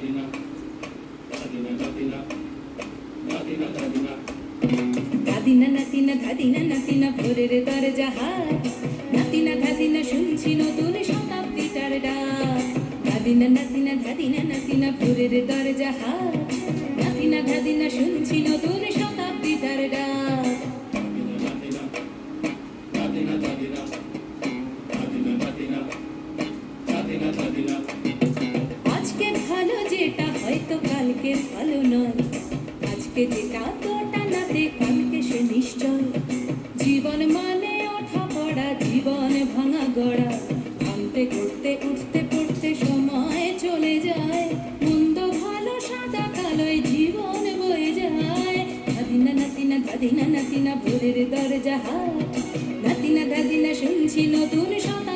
দাদিনা দাদিনা দাদিনা দাদিনা দাদিনা দাদিনা নাতিনা ধাদিনা নাতিনা ভোরের দরজা হাত নাতিনা ধাদিনা শুনছি নতুন শতাব্দীটার ডাক দাদিনা নাতিনা ধাদিনা নাতিনা ভোরের দরজা হাত নাতিনা ধাদিনা শুনছি নতুন শতাব্দীটার ডাক দাদিনা দাদিনা দাদিনা দাদিনা দাদিনা দাদিনা কালকে ভালো নয়। আজকে কালকে সে নিশ্চয়। জীবন মানে ওঠা পড়া, জীবন ভাঙা গড়া। করতে, উঠতে, পড়তে সময় চলে যায়। মন্দ, ভালো, সাদা, কালোয় জীবন বয়ে যায়। ধাদিনা নাতিনা ধাদিনা নাতিনা ভোরের দরজা নাতিনা, দাদিনা, শুনছি নতুন ডাক